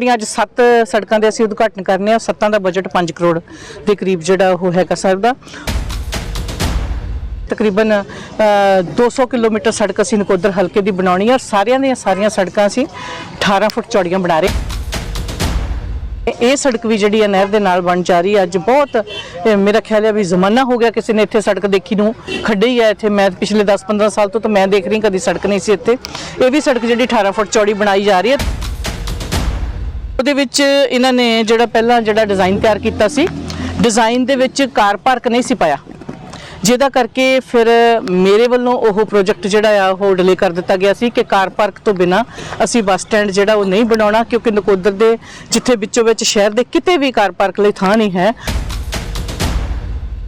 ਜਿਹੜੀਆਂ ਅੱਜ 7 ਸੜਕਾਂ ਦੇ ਅਸੀਂ ਉਦਘਾਟਨ ਕਰਨੇ ਆ ਸੱਤਾਂ ਦਾ ਬਜਟ 5 ਕਰੋੜ ਦੇ ਕਰੀਬ ਜਿਹੜਾ ਉਹ ਹੈਗਾ ਸਰ ਦਾ। ਤਕਰੀਬਨ ਅ, 200 ਕਿਲੋਮੀਟਰ ਸੜਕ ਅਸੀਂ ਨਕੋਦਰ ਹਲਕੇ ਦੀ ਬਣਾਉਣੀ ਆ ਔਰ ਸਾਰਿਆਂ ਦੀਆਂ ਸਾਰੀਆਂ ਸੜਕਾਂ ਅਸੀਂ 18 ਫੁੱਟ ਚੌੜੀਆਂ ਬਣਾ ਰਹੇ ਇਹ- ਸੜਕ ਵੀ ਜਿਹੜੀ ਹੈ ਨਹਿਰ ਦੇ ਨਾਲ ਬਣ ਜਾ ਰਹੀ ਹੈ ਅੱਜ ਬਹੁਤ ਮੇਰਾ ਖਿਆਲ ਹੈ ਵੀ ਜ਼ਮਾਨਾ ਹੋ ਗਿਆ ਕਿਸੇ ਨੇ ਇੱਥੇ ਸੜਕ ਦੇਖੀ ਨੂੰ ਖੱਡੇ ਹੀ ਆ ਇੱਥੇ। ਮੈਂ ਪਿਛਲੇ 10-15 ਸਾਲ ਤੋਂ ਤਾਂ ਮੈਂ ਦੇਖ ਰਹੀ ਕਦੀ ਸੜਕ ਨਹੀਂ ਸੀ ਇੱਥੇ। ਇਹ ਵੀ ਸੜਕ ਜਿਹੜੀ 18 ਫੁੱਟ ਚੌੜੀ ਬਣਾਈ ਜਾ ਰਹੀ ਹੈ। ਉਹਦੇ ਵਿੱਚ ਇਹਨਾਂ ਨੇ ਜਿਹੜਾ ਪਹਿਲਾਂ ਜਿਹੜਾ ਡਿਜ਼ਾਈਨ ਤਿਆਰ ਕੀਤਾ ਸੀ ਡਿਜ਼ਾਈਨ ਦੇ ਵਿੱਚ ਕਾਰ ਪਾਰਕ ਨਹੀਂ ਸੀ ਪਾਇਆ। ਜਿਹਦਾ ਕਰਕੇ ਫਿਰ ਮੇਰੇ ਵੱਲੋਂ ਉਹ ਪ੍ਰੋਜੈਕਟ ਜਿਹੜਾ ਆ, ਉਹ ਡਿਲੇ ਕਰ ਦਿੱਤਾ ਗਿਆ ਸੀ ਕਿ ਕਾਰ ਪਾਰਕ ਤੋਂ ਬਿਨਾ ਅਸੀਂ ਬੱਸ ਸਟੈਂਡ ਜਿਹੜਾ ਉਹ ਨਹੀਂ ਬਣਾਉਣਾ, ਕਿਉਂਕਿ ਨਕੋਦਰ ਦੇ ਜਿੱਥੇ ਵਿੱਚੋਂ ਵਿੱਚ ਸ਼ਹਿਰ ਦੇ ਕਿਤੇ ਵੀ ਕਾਰ ਪਾਰਕ ਲਈ ਥਾਂ ਨਹੀਂ ਹੈ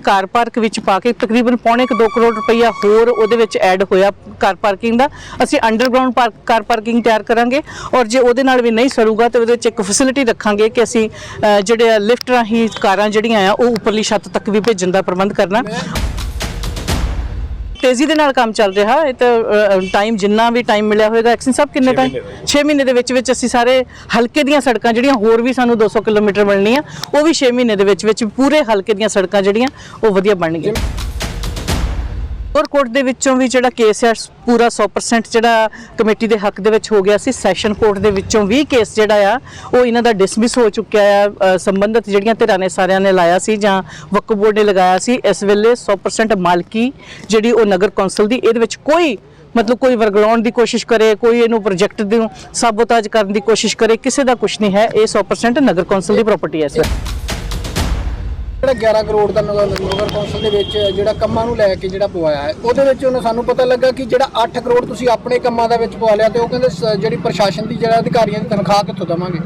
ਕਾਰ ਪਾਰਕ ਵਿੱਚ ਪਾ ਕੇ ਤਕਰੀਬਨ ਪੌਣੇ 2 ਕਰੋੜ ਰੁਪਈਆ ਹੋਰ ਉਹਦੇ ਵਿੱਚ ਐਡ ਹੋਇਆ ਕਾਰ ਪਾਰਕਿੰਗ ਦਾ। ਅਸੀਂ ਅੰਡਰਗਰਾਉਂਡ ਪਾਰਕ ਕਾਰ ਪਾਰਕਿੰਗ ਤਿਆਰ ਕਰਾਂਗੇ ਔਰ ਜੇ ਉਹਦੇ ਨਾਲ ਵੀ ਨਹੀਂ ਸਰੂਗਾ ਤੇ ਉਹਦੇ ਵਿੱਚ ਇੱਕ ਫੈਸਿਲਿਟੀ ਰੱਖਾਂਗੇ ਕਿ ਅਸੀਂ ਅ, ਜਿਹੜੇ ਲਿਫਟ ਰਾਹੀਂ ਕਾਰਾਂ ਜਿਹੜੀਆਂ ਆ ਉਹ ਉੱਪਰਲੀ ਛੱਤ ਤੱਕ ਵੀ ਭੇਜਣ ਦਾ ਪ੍ਰਬੰਧ ਕਰਨਾ। ਤੇਜ਼ੀ ਦੇ ਨਾਲ ਕੰਮ ਚੱਲ ਰਿਹਾ। ਇਹ ਤਾਂ ਟਾਈਮ ਜਿੰਨਾ ਵੀ ਟਾਈਮ ਮਿਲਿਆ ਹੋਵੇਗਾ ਐਕਸ਼ਨ ਸਾਹਿਬ ਕਿੰਨੇ ਟਾਈਮ 6 ਮਹੀਨੇ ਦੇ ਵਿੱਚ ਵਿੱਚ ਅਸੀਂ ਸਾਰੇ ਹਲਕੇ ਦੀਆਂ ਸੜਕਾਂ ਜਿਹੜੀਆਂ ਹੋਰ ਵੀ ਸਾਨੂੰ 200 ਕਿਲੋਮੀਟਰ ਮਿਲਣੀਆਂ ਉਹ ਵੀ 6 ਮਹੀਨੇ ਦੇ ਵਿੱਚ ਵਿੱਚ ਪੂਰੇ ਹਲਕੇ ਦੀਆਂ ਸੜਕਾਂ ਜਿਹੜੀਆਂ ਉਹ ਵਧੀਆ ਬਣਨਗੀਆਂ। ਔਰ ਕੋਰਟ ਦੇ ਵਿੱਚੋਂ ਵੀ ਜਿਹੜਾ ਕੇਸ ਹੈ ਪੂਰਾ 100% ਜਿਹੜਾ ਕਮੇਟੀ ਦੇ ਹੱਕ ਦੇ ਵਿੱਚ ਹੋ ਗਿਆ ਸੀ ਸੈਸ਼ਨ ਕੋਰਟ ਦੇ ਵਿੱਚੋਂ ਵੀ ਕੇਸ ਜਿਹੜਾ ਆ ਉਹ ਇਹਨਾਂ ਦਾ ਡਿਸਮਿਸ ਹੋ ਚੁੱਕਿਆ ਆ ਅ, ਸੰਬੰਧਿਤ ਜਿਹੜੀਆਂ ਧਿਰਾਂ ਨੇ ਸਾਰਿਆਂ ਨੇ ਲਾਇਆ ਸੀ ਜਾਂ ਵਕਫ ਬੋਰਡ ਨੇ ਲਗਾਇਆ ਸੀ ਇਸ ਵੇਲੇ 100% ਮਾਲਕੀ ਜਿਹੜੀ ਉਹ ਨਗਰ ਕੌਂਸਲ ਦੀ ਇਹਦੇ ਵਿੱਚ ਕੋਈ ਮਤਲਬ ਕੋਈ ਵਰਗਲਾਉਣ ਦੀ ਕੋਸ਼ਿਸ਼ ਕਰੇ ਕੋਈ ਇਹਨੂੰ ਪ੍ਰੋਜੈਕਟ ਨੂੰ ਸਾਬੋਤਾਜ ਕਰਨ ਦੀ ਕੋਸ਼ਿਸ਼ ਕਰੇ ਕਿਸੇ ਦਾ ਕੁਝ ਨਹੀਂ ਹੈ ਇਹ 100% ਨਗਰ ਕੌਂਸਲ ਦੀ ਪ੍ਰਾਪਰਟੀ ਹੈ ਸਰ ਜਿਹੜਾ 11 ਕਰੋੜ ਦਾ ਨਗਰ ਨਗਰ ਕੌਂਸਲ ਦੇ ਵਿੱਚ ਜਿਹੜਾ ਕੰਮਾਂ ਨੂੰ ਲੈ ਕੇ ਜਿਹੜਾ ਪਵਾਇਆ ਹੈ, ਉਹਦੇ ਵਿੱਚ ਉਹਨੇ ਸਾਨੂੰ ਪਤਾ ਲੱਗਾ ਕਿ ਜਿਹੜਾ 8 ਕਰੋੜ ਤੁਸੀਂ ਆਪਣੇ ਕੰਮਾਂ ਦੇ ਵਿੱਚ ਪਵਾ ਲਿਆ ਤੇ ਉਹ ਕਹਿੰਦੇ ਸ- ਜਿਹੜੀ ਪ੍ਰਸ਼ਾਸਨ ਦੀ ਜਿਹੜਾ ਅਧਿਕਾਰੀਆਂ ਦੀ ਤਨਖਾਹ ਕਿੱਥੋਂ ਦੇਵਾਂਗੇ?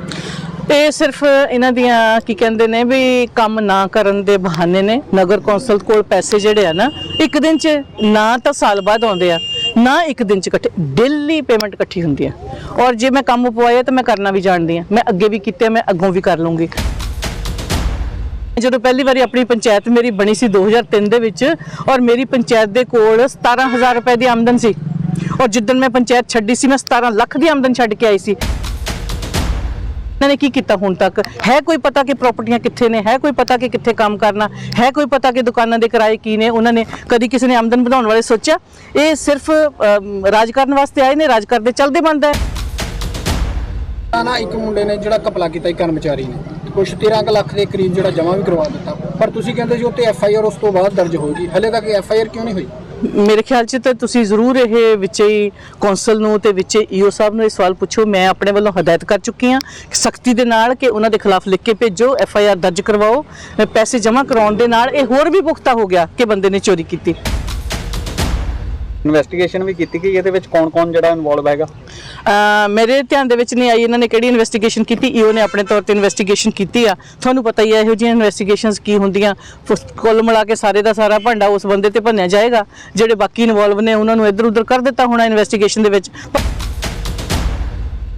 ਇਹ ਸਿਰਫ ਇਹਨਾਂ ਦੀਆਂ ਕੀ ਕਹਿੰਦੇ ਨੇ ਵੀ ਕੰਮ ਨਾ ਕਰਨ ਦੇ ਬਹਾਨੇ ਨੇ, ਨਗਰ ਕੌਂਸਲ ਕੋਲ ਪੈਸੇ ਜਿਹੜੇ ਆ ਨਾ, ਇੱਕ ਦਿਨ 'ਚ ਨਾ ਤਾਂ ਸਾਲ ਬਾਅਦ ਆਉਂਦੇ ਆ, ਨਾ ਇੱਕ ਦਿਨ 'ਚ ਇਕੱਠੇ ਡੇਲੀ ਪੇਮੈਂਟ ਇਕੱਠੀ ਹੁੰਦੀ ਆ। ਔਰ ਜੇ ਮੈਂ ਕੰਮ ਪਵਾਇਆ ਤਾਂ ਮੈਂ ਕਰਨਾ ਵੀ ਜਾਣਦੀ ਆ, ਮੈਂ ਅੱਗੇ ਵੀ ਕੀਤੇ ਮੈਂ ਅੱਗੋਂ ਵੀ ਕਰ ਲੂੰਗੀ। ਜਦੋਂ ਪਹਿਲੀ ਵਾਰੀ ਆਪਣੀ ਪੰਚਾਇਤ ਮੇਰੀ ਬਣੀ ਸੀ 2003 ਦੇ ਵਿੱਚ, ਔਰ ਮੇਰੀ ਪੰਚਾਇਤ ਦੇ ਕੋਲ 17000 ਰੁਪਏ ਦੀ ਆਮਦਨ ਸੀ। ਔਰ ਜਿੱਦਣ ਮੈਂ ਪੰਚਾਇਤ ਛੱਡੀ ਸੀ, ਮੈਂ 17 ਲੱਖ ਦੀ ਆਮਦਨ ਛੱਡ ਕੇ ਆਈ ਸੀ। ਇਹਨਾਂ ਨੇ ਕੀ ਕੀਤਾ ਹੁਣ ਤੱਕ? ਹੈ ਕੋਈ ਪਤਾ ਕਿ ਪ੍ਰਾਪਰਟੀਆਂ ਕਿੱਥੇ ਨੇ? ਹੈ ਕੋਈ ਪਤਾ ਕਿ ਕਿੱਥੇ ਕੰਮ ਕਰਨਾ? ਹੈ ਕੋਈ ਪਤਾ ਕਿ ਦੁਕਾਨਾਂ ਦੇ ਕਿਰਾਏ ਕੀ ਨੇ? ਉਹਨਾਂ ਨੇ ਕਦੀ ਕਿਸੇ ਨੇ ਆਮਦਨ ਵਧਾਉਣ ਵਾਲੇ ਸੋਚਿਆ? ਇਹ ਸਿਰਫ ਰਾਜ ਕਰਨ ਵਾਸਤੇ ਆਏ ਨੇ ਰਾਜ ਕਰਦੇ ਚੱਲਦੇ ਬਣਦਾ ਨਾ ਇੱਕ ਮੁੰਡੇ ਨੇ ਜਿਹੜਾ ਕਪਲਾ ਕੀਤਾ, ਇੱਕ ਕਰਮਚਾਰੀ ਨੇ। ਕੁਝ 13 ਕੁ ਲੱਖ ਦੇ ਕਰੀਬ ਜਿਹੜਾ ਜਮ੍ਹਾਂ ਵੀ ਕਰਵਾ ਦਿੱਤਾ। ਪਰ ਤੁਸੀਂ ਕਹਿੰਦੇ ਸੀ ਉੱਤੇ ਐਫ ਆਈ ਆਰ ਉਸ ਤੋਂ ਬਾਅਦ ਦਰਜ ਹੋਏਗੀ ਹਲੇ ਤੱਕ ਐਫ ਆਈ ਆਰ ਕਿਉਂ ਨਹੀਂ ਹੋਈ? ਮੇਰੇ ਖਿਆਲ 'ਚ ਤਾਂ ਤੁਸੀਂ ਜ਼ਰੂਰ ਇਹ ਵਿੱਚ ਹੀ ਕੌਂਸਲ ਨੂੰ ਤੇ ਵਿੱਚੇ ਈਓ ਸਾਹਿਬ ਨੂੰ ਇਹ ਸਵਾਲ ਪੁੱਛੋ। ਮੈਂ ਆਪਣੇ ਵੱਲੋਂ ਹਦਾਇਤ ਕਰ ਚੁੱਕੀ ਹਾਂ ਸਖਤੀ ਦੇ ਨਾਲ ਕਿ ਉਹਨਾਂ ਦੇ ਖਿਲਾਫ ਲਿਖ ਕੇ ਭੇਜੋ ਐਫ ਆਈ ਆਰ ਦਰਜ ਕਰਵਾਓ, ਪੈਸੇ ਜਮ੍ਹਾਂ ਕਰਾਉਣ ਦੇ ਨਾਲ ਇਹ ਹੋਰ ਵੀ ਪੁਖਤਾ ਹੋ ਗਿਆ ਕਿ ਬੰਦੇ ਨੇ ਚੋਰੀ ਕੀਤੀ। ਇਨਵੈਸਟੀਗੇਸ਼ਨ ਵੀ ਕੀਤੀ ਕਿ ਇਹਦੇ ਵਿੱਚ ਕੌਣ-ਕੌਣ ਜਿਹੜਾ ਇਨਵੋਲਵ ਹੈਗਾ? ਅ, ਮੇਰੇ ਧਿਆਨ ਦੇ ਵਿੱਚ ਨਹੀਂ ਆਈ ਇਹਨਾਂ ਨੇ ਕਿਹੜੀ ਇਨਵੈਸਟੀਗੇਸ਼ਨ ਕੀਤੀ ਈਓ ਨੇ ਆਪਣੇ ਤੌਰ ਤੇ ਇਨਵੈਸਟੀਗੇਸ਼ਨ ਕੀਤੀ ਆ। ਤੁਹਾਨੂੰ ਪਤਾ ਹੀ ਹੈ ਇਹੋ ਜਿਹੀਆਂ ਇਨਵੈਸਟੀਗੇਸ਼ਨਸ ਕੀ ਹੁੰਦੀਆਂ। ਫੁਸ- ਕੁੱਲ ਮਿਲਾ ਕੇ ਸਾਰੇ ਦਾ ਸਾਰਾ ਭਾਂਡਾ ਉਸ ਬੰਦੇ ਤੇ ਭੰਨਿਆ ਜਾਏਗਾ। ਜਿਹੜੇ ਬਾਕੀ ਇਨਵੋਲਵ ਨੇ ਉਹਨਾਂ ਨੂੰ ਇੱਧਰ ਉੱਧਰ ਕਰ ਦਿੱਤਾ ਹੋਣਾ ਇਨਵੈਸਟੀਗੇਸ਼ਨ ਦੇ ਵਿੱਚ। ਪਰ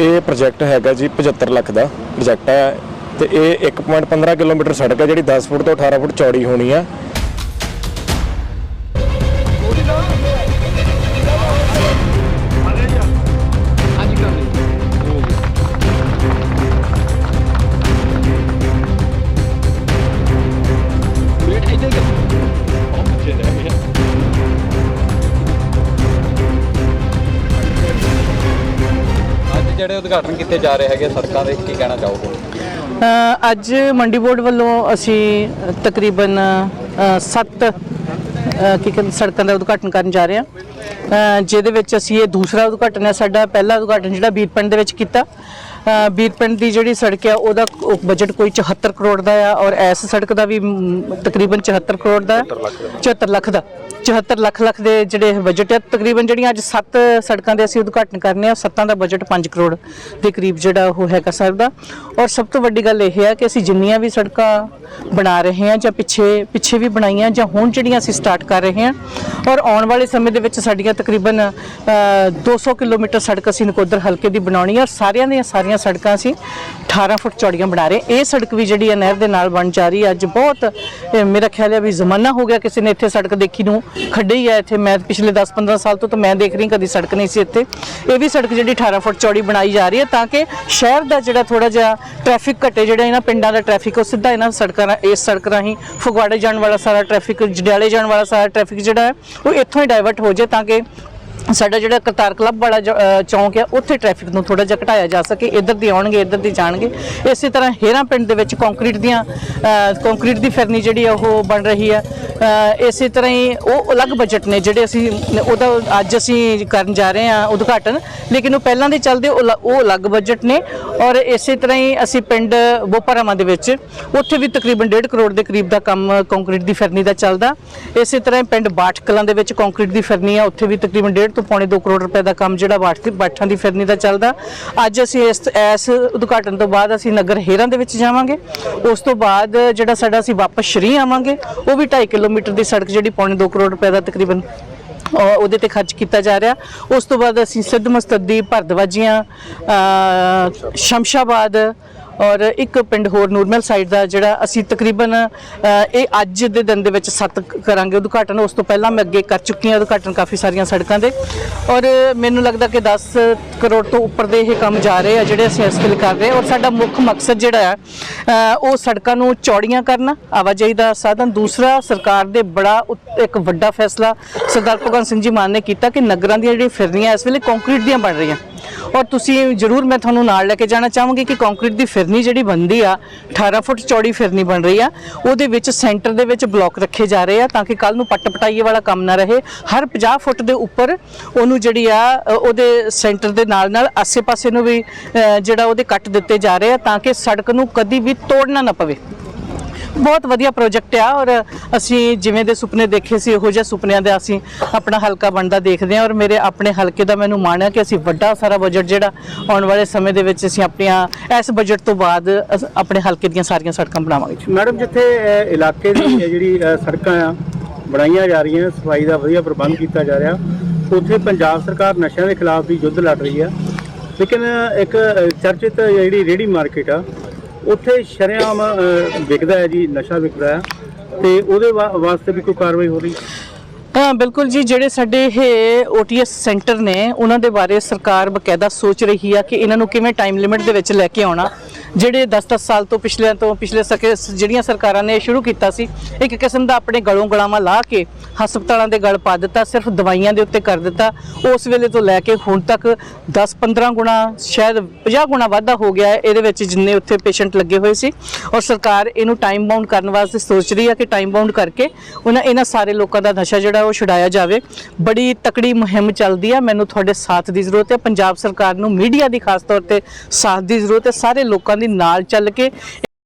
ਇਹ ਪ੍ਰੋਜੈਕਟ ਹੈਗਾ ਜੀ 75 ਲੱਖ ਦਾ ਪ੍ਰੋਜੈਕਟ ਹੈ ਤੇ ਇਹ 1.15 ਕਿਲੋਮੀਟਰ ਸੜਕ ਹੈ ਜਿਹੜੀ 10 ਫੁੱਟ ਤੋਂ 18 ਫੁੱਟ ਚੌੜੀ ਹੋਣੀ ਆ। ਉਦਘਾਟਨ ਕੀਤੇ ਜਾ ਰਹੇ ਹੈਗੇ ਸੜਕਾਂ ਦੇ ਕੀ ਕਹਿਣਾ ਚਾਹੋਗੇ? ਅੱਜ ਮੰਡੀ ਬੋਰਡ ਵੱਲੋਂ ਅਸੀਂ ਤਕਰੀਬਨ 7 ਕੀ ਕਹਿੰਦੇ ਸੜਕਾਂ ਦਾ ਉਦਘਾਟਨ ਕਰਨ ਜਾ ਰਹੇ ਹਾਂ। ਜਿਹਦੇ ਵਿੱਚ ਅਸੀਂ ਇਹ ਦੂਸਰਾ ਉਦਘਾਟਨ ਹੈ ਸਾਡਾ ਪਹਿਲਾ ਉਦਘਾਟਨ ਜਿਹੜਾ ਬੀਰਪਿੰਡ ਦੇ ਵਿੱਚ ਕੀਤਾ। ਬੀਰਪਿੰਡ ਦੀ ਜਿਹੜੀ ਸੜਕ ਆ ਉਹਦਾ ਬਜਟ ਕੋਈ 74 ਕਰੋੜ ਦਾ ਆ ਔਰ ਇਸ ਸੜਕ ਦਾ ਵੀ ਤਕਰੀਬਨ 74 ਕਰੋੜ ਦਾ ਹੈ। 74 ਲੱਖ ਦਾ। 74 ਲੱਖ ਲੱਖ ਦੇ ਜਿਹੜੇ ਬਜਟ ਹੈ ਤਕਰੀਬਨ ਜਿਹੜੀਆਂ ਅੱਜ 7 ਸੜਕਾਂ ਦੇ ਅਸੀਂ ਉਦਘਾਟਨ ਕਰਨੇ ਆ ਸੱਤਾਂ ਦਾ ਬਜਟ 5 ਕਰੋੜ ਦੇ ਕਰੀਬ ਜਿਹੜਾ ਉਹ ਹੈਗਾ ਸਰ ਦਾ। ਔਰ ਸਭ ਤੋਂ ਵੱਡੀ ਗੱਲ ਇਹ ਹੈ ਕਿ ਅਸੀਂ ਜਿੰਨੀਆਂ ਵੀ ਸੜਕਾਂ ਬਣਾ ਰਹੇ ਹਾਂ ਜਾਂ ਪਿੱਛੇ ਪਿੱਛੇ ਵੀ ਬਣਾਈਆਂ ਜਾਂ ਹੁਣ ਜਿਹੜੀਆਂ ਅਸੀਂ ਸਟਾਰਟ ਕਰ ਰਹੇ ਹਾਂ। ਔਰ ਆਉਣ ਵਾਲੇ ਸਮੇਂ ਦੇ ਵਿੱਚ ਸਾਡੀਆਂ ਤਕਰੀਬਨ ਅ, 200 ਕਿਲੋਮੀਟਰ ਸੜਕ ਅਸੀਂ ਨਕੋਦਰ ਹਲਕੇ ਦੀ ਬਣਾਉਣੀ ਹੈ। ਔਰ ਸਾਰਿਆਂ ਦੀਆਂ ਸਾਰੀਆਂ ਸੜਕਾਂ ਅਸੀਂ 18 ਫੁੱਟ ਚੌੜੀਆਂ ਬਣਾ ਰਹੇ ਇਹ ਸੜਕ ਵੀ ਜਿਹੜੀ ਹੈ ਨਹਿਰ ਦੇ ਨਾਲ ਬਣ ਜਾ ਰਹੀ ਹੈ। ਅੱਜ ਬਹੁਤ ਮੇਰਾ ਖਿਆਲ ਹੈ ਵੀ ਜ਼ਮਾਨਾ ਹੋ ਗਿਆ ਕਿਸੇ ਨੇ ਇੱਥੇ ਸੜਕ ਦੇਖੀ ਨੂੰ ਖੱਡੇ ਹੀ ਹੈ ਇੱਥੇ। ਮੈਂ ਪਿਛਲੇ 10-15 ਸਾਲ ਤੋਂ ਤਾਂ ਮੈਂ ਦੇਖ ਰਹੀ ਕਦੀ ਸੜਕ ਨਹੀਂ ਸੀ ਇੱਥੇ। ਇਹ ਵੀ ਸੜਕ ਜਿਹੜੀ 18 ਫੁੱਟ ਚੌੜੀ ਬਣਾਈ ਜਾ ਰਹੀ ਹੈ ਤਾਂ ਕਿ ਸ਼ਹਿਰ ਦਾ ਜਿਹੜਾ ਥੋੜਾ ਜਿਹਾ ਟ੍ਰੈਫਿਕ ਘਟੇ ਜਿਹੜਾ ਇਹਨਾਂ ਪਿੰਡਾਂ ਦਾ ਟ੍ਰੈਫਿਕ ਉਹ ਸਿੱਧਾ ਇਹਨਾਂ ਸੜਕਾਂ ਰਾ- ਇਸ ਸੜਕ ਰਾਹੀਂ ਫਗਵਾੜੇ ਜਾਣ ਵਾਲਾ ਸਾਰਾ ਟ੍ਰੈਫਿਕ ਜੜਿਆਲੇ ਜਾਣ ਵਾਲਾ ਸਾਰਾ ਟ੍ਰੈਫਿਕ ਜਿਹੜਾ ਹੈ, ਉਹ ਇੱਥੋਂ ਹੀ ਡਾਇਵਰਟ ਹੋ ਜਾਏ ਤਾਂ ਕਿ ਸਾਡਾ ਜਿਹੜਾ ਕਰਤਾਰ ਕਲੱਬ ਵਾਲਾ ਜ- ਚੌਂਕ ਆ ਉੱਥੇ ਟ੍ਰੈਫਿਕ ਨੂੰ ਥੋੜਾ ਜਿਹਾ ਘਟਾਇਆ ਜਾ ਸਕੇ। ਇੱਧਰ ਦੀ ਆਉਣਗੇ ਇੱਧਰ ਦੀ ਜਾਣਗੇ। ਇਸੇ ਤਰ੍ਹਾਂ ਹੇਰਾਂ ਪਿੰਡ ਦੇ ਵਿੱਚ ਕੰਕਰੀਟ ਦੀਆਂ ਅ, ਕੰਕਰੀਟ ਦੀ ਫਿਰਨੀ ਜਿਹੜੀ ਆ ਉਹ ਬਣ ਰਹੀ ਹੈ ਇਸੇ ਤਰ੍ਹਾਂ ਹੀ ਉਹ ਅਲੱਗ ਬਜਟ ਨੇ ਜਿਹੜੇ ਅਸੀਂ ਉਹਦਾ ਅੱਜ ਅਸੀਂ ਕਰਨ ਜਾ ਰਹੇ ਹਾਂ ਉਦਘਾਟਨ। ਲੇਕਿਨ ਉਹ ਪਹਿਲਾਂ ਦੇ ਚੱਲਦੇ ਉਹ ਅਲੱਗ ਬਜਟ ਨੇ। ਔਰ ਇਸੇ ਤਰ੍ਹਾਂ ਹੀ ਅਸੀਂ ਪਿੰਡ ਬੋਪਰਾਮਾ ਦੇ ਵਿੱਚ ਉੱਥੇ ਵੀ ਤਕਰੀਬਨ 1.5 ਕਰੋੜ ਦੇ ਕਰੀਬ ਦਾ ਕੰਮ ਕੰਕਰੀਟ ਦੀ ਫਿਰਨੀ ਦਾ ਚੱਲਦਾ। ਇਸੇ ਤਰ੍ਹਾਂ ਹੀ ਪਿੰਡ ਬਾਠ ਕਲਾਂ ਦੇ ਵਿੱਚ ਕੰਕਰੀਟ ਦੀ ਫਿਰਨੀ ਆ ਉੱਥੇ ਵੀ ਤਕਰੀਬਨ 1.5 ਤੋਂ ਪੌਣੇ 2 ਕਰੋੜ ਰੁਪਏ ਦਾ ਕੰਮ ਜਿਹੜਾ ਬਾਠ ਬਾਠਾਂ ਦੀ ਫਿਰਨੀ ਦਾ ਚੱਲਦਾ। ਅੱਜ ਅਸੀਂ ਇਸ ਇਸ ਉਦਘਾਟਨ ਤੋਂ ਬਾਅਦ ਅਸੀਂ ਨਗਰ ਹੇਰਾਂ ਦੇ ਵਿੱਚ ਜਾਵਾਂਗੇ। ਉਸ ਤੋਂ ਬਾਅਦ ਜਿਹੜਾ ਸਾਡਾ ਅਸੀਂ ਵਾਪਸ ਸ਼੍ਰੀ ਆਵਾਂਗੇ। ਉਹ ਵੀ 2.5 ਕਿਲੋਮੀਟਰ ਦੀ ਸੜਕ ਜਿਹੜੀ ਪੌਣੇ 2 ਕਰੋੜ ਰੁਪਏ ਦਾ ਤਕਰੀਬਨ ਔਰ ਉਹਦੇ ਤੇ ਖਰਚ ਕੀਤਾ ਜਾ ਰਿਹਾ। ਉਸ ਤੋਂ ਬਾਅਦ ਅਸੀਂ ਸਿੱਧ ਮਸਤਦੀ ਭਰਦਵਾਜੀਆਂ ਅ, ਸ਼ਮਸ਼ਾਬਾਦ ਔਰ ਇੱਕ ਪਿੰਡ ਹੋਰ ਨੂਰਮਲ ਸਾਈਡ ਦਾ ਜਿਹੜਾ ਅਸੀਂ ਤਕਰੀਬਨ ਇਹ ਅੱਜ ਦੇ ਦਿਨ ਦੇ ਵਿੱਚ ਸੱਤ ਕਰਾਂਗੇ ਉਦਘਾਟਨ। ਉਸ ਤੋਂ ਪਹਿਲਾਂ ਮੈਂ ਅੱਗੇ ਕਰ ਚੁੱਕੀ ਹਾਂ ਉਦਘਾਟਨ ਕਾਫੀ ਸਾਰੀਆਂ ਸੜਕਾਂ ਦੇ। ਔਰ ਮੈਨੂੰ ਲੱਗਦਾ ਕਿ 10 ਕਰੋੜ ਤੋਂ ਉੱਪਰ ਦੇ ਇਹ ਕੰਮ ਜਾ ਰਹੇ ਆ, ਜਿਹੜੇ ਅਸੀਂ ਇਸ ਵੇਲੇ ਕਰ ਰਹੇ ਔਰ ਸਾਡਾ ਮੁੱਖ ਮਕਸਦ ਜਿਹੜਾ ਆ ਉਹ ਸੜਕਾਂ ਨੂੰ ਚੌੜੀਆਂ ਕਰਨਾ, ਆਵਾਜਾਈ ਦਾ ਸਾਧਨ। ਦੂਸਰਾ, ਸਰਕਾਰ ਦੇ ਬੜਾ ਉਤ- ਇੱਕ ਵੱਡਾ ਫੈਸਲਾ ਸਰਦਾਰ ਭਗਵੰਤ ਸਿੰਘ ਜੀ ਮਾਨ ਨੇ ਕੀਤਾ ਕਿ ਨਗਰਾਂ ਦੀਆਂ ਜਿਹੜੀਆਂ ਫਿਰਨੀਆਂ ਇਸ ਵੇਲੇ ਕੰਕਰੀਟ ਦੀਆਂ ਬਣ ਰਹੀਆਂ। ਔਰ ਤੁਸੀਂ ਜਰੂਰ ਮੈਂ ਤੁਹਾਨੂੰ ਨਾਲ ਲੈ ਕੇ ਜਾਣਾ ਚਾਹਾਂਗੀ ਕਿ ਕੰਕਰੀਟ ਦੀ ਫਿਰਨੀ ਜਿਹੜੀ ਬਣਦੀ ਆ 18 ਫੁੱਟ ਚੌੜੀ ਫਿਰਨੀ ਬਣ ਰਹੀ ਆ, ਉਹਦੇ ਵਿੱਚ ਸੈਂਟਰ ਦੇ ਵਿੱਚ ਬਲੌਕ ਰੱਖੇ ਜਾ ਰਹੇ ਆ ਤਾਂ ਕਿ ਕੱਲ ਨੂੰ ਪੱਟ ਪਟਾਈਏ ਵਾਲਾ ਕੰਮ ਨਾ ਰਹੇ। ਹਰ 50 ਫੁੱਟ ਦੇ ਉੱਪਰ ਉਹਨੂੰ ਜਿਹੜੀ ਆ ਉਹਦੇ ਸੈਂਟਰ ਦੇ ਨਾਲ ਨਾਲ ਆਸੇ-ਪਾਸੇ ਨੂੰ ਵੀ ਜਿਹੜਾ ਉਹਦੇ ਕੱਟ ਦਿੱਤੇ ਜਾ ਰਹੇ ਆ ਤਾਂ ਕਿ ਸੜਕ ਨੂੰ ਕਦੀ ਵੀ ਤੋੜਨਾ ਨਾ ਪਵੇ। ਬਹੁਤ ਵਧੀਆ ਪ੍ਰੋਜੈਕਟ ਆ ਔਰ ਅਸੀਂ ਜਿਵੇਂ ਦੇ ਸੁਪਨੇ ਦੇਖੇ ਸੀ ਉਹੋ ਜਿਹੇ ਸੁਪਨਿਆਂ ਦੇ ਅਸੀਂ ਆਪਣਾ ਹਲਕਾ ਬਣਦਾ ਦੇਖਦੇ ਹਾਂ ਔਰ ਮੇਰੇ ਆਪਣੇ ਹਲਕੇ ਦਾ ਮੈਨੂੰ ਮਾਣ ਹੈ ਕਿ ਅਸੀਂ ਵੱਡਾ ਸਾਰਾ ਬਜਟ ਜਿਹੜਾ ਆਉਣ ਵਾਲੇ ਸਮੇਂ ਦੇ ਵਿੱਚ ਅਸੀਂ ਆਪਣੀਆਂ ਇਸ ਬਜਟ ਤੋਂ ਬਾਅਦ ਅਸ- ਆਪਣੇ ਹਲਕੇ ਦੀਆਂ ਸਾਰੀਆਂ ਸੜਕਾਂ ਬਣਾਵਾਂਗੇ। ਮੈਡਮ ਜਿੱਥੇ ਅਹ, ਇਲਾਕੇ ਦੀ ਇਹ ਜਿਹੜੀ ਅਹ, ਸੜਕਾਂ ਆ ਬਣਾਈਆਂ ਜਾ ਰਹੀਆਂ ਸਫ਼ਾਈ ਦਾ ਵਧੀਆ ਪ੍ਰਬੰਧ ਕੀਤਾ ਜਾ ਰਿਹਾ ਉੱਥੇ ਪੰਜਾਬ ਸਰਕਾਰ ਨਸ਼ਿਆਂ ਦੇ ਖਿਲਾਫ ਵੀ ਯੁੱਧ ਲੜ ਰਹੀ ਆ। ਲੇਕਿਨ ਇੱਕ ਅਹ, ਚਰਚਿਤ ਜਿਹੜੀ ਰੇੜੀ ਮਾਰਕੀਟ ਆ ਉੱਥੇ ਸ਼ਰੇਆਮ ਵਿਕਦਾ ਹੈ ਜੀ, ਨਸ਼ਾ ਵਿਕਦਾ ਹੈ ਤੇ ਉਹਦੇ ਵਾ- ਵਾਸਤੇ ਵੀ ਕੋਈ ਕਾਰਵਾਈ ਹੋ ਰਹੀ? ਹਾਂ ਬਿਲਕੁਲ ਜੀ, ਜਿਹੜੇ ਸਾਡੇ ਇਹ OTS ਸੈਂਟਰ ਨੇ, ਉਹਨਾਂ ਦੇ ਬਾਰੇ ਸਰਕਾਰ ਬਕਾਇਦਾ ਸੋਚ ਰਹੀ ਆ ਕਿ ਇਹਨਾਂ ਨੂੰ ਕਿਵੇਂ ਟਾਈਮ ਲਿਮਿਟ ਦੇ ਵਿੱਚ ਲੈ ਕੇ ਆਉਣਾ। ਜਿਹੜੇ 10-10 ਸਾਲ ਤੋਂ ਪਿਛਲੇ ਤੋਂ ਪਿਛਲੇ ਸਕੇ, ਜਿਹੜੀਆਂ ਸਰਕਾਰਾਂ ਨੇ ਇਹ ਸ਼ੁਰੂ ਕੀਤਾ ਸੀ, ਇੱਕ ਕਿਸਮ ਦਾ ਆਪਣੇ ਗਲੋਂ ਗਲਾਵਾਂ ਲਾ ਕੇ ਹਸਪਤਾਲਾਂ ਦੇ ਗਲ ਪਾ ਦਿੱਤਾ, ਸਿਰਫ ਦਵਾਈਆਂ ਦੇ ਉੱਤੇ ਕਰ ਦਿੱਤਾ। ਉਸ ਵੇਲੇ ਤੋਂ ਲੈ ਕੇ ਹੁਣ ਤੱਕ 10-15 ਗੁਣਾ, ਸ਼ਾਇਦ 50 ਗੁਣਾ ਵਾਧਾ ਹੋ ਗਿਆ ਹੈ, ਇਹਦੇ ਵਿੱਚ ਜਿੰਨੇ ਉੱਥੇ ਪੇਸ਼ੈਂਟ ਲੱਗੇ ਹੋਏ ਸੀ। ਔਰ ਸਰਕਾਰ ਇਹਨੂੰ ਟਾਈਮ ਬਾਉਂਡ ਕਰਨ ਵਾਸਤੇ ਸੋਚ ਰਹੀ ਆ ਕਿ ਟਾਈਮ ਬਾਉਂਡ ਕਰਕੇ ਉਹਨਾਂ ਇਹਨਾਂ ਸਾਰੇ ਲੋਕਾਂ ਦਾ ਨਸ਼ਾ ਜਿਹੜਾ ਉਹ ਛੁਡਾਇਆ ਜਾਵੇ। ਬੜੀ ਤਕੜੀ ਮੁਹਿੰਮ ਚੱਲਦੀ ਹੈ ਮੈਨੂੰ ਤੁਹਾਡੇ ਸਾਥ ਦੀ ਜ਼ਰੂਰਤ ਹੈ। ਪੰਜਾਬ ਸਰਕਾਰ ਨੂੰ ਮੀਡੀਆ ਦੀ ਖਾਸ ਤੌਰ ਤੇ ਸਾਥ ਦੀ ਜ਼ਰੂਰਤ ਹੈ। ਸਾਰੇ ਲੋਕਾਂ ਦੀ ਨਾਲ ਚੱਲ ਕੇ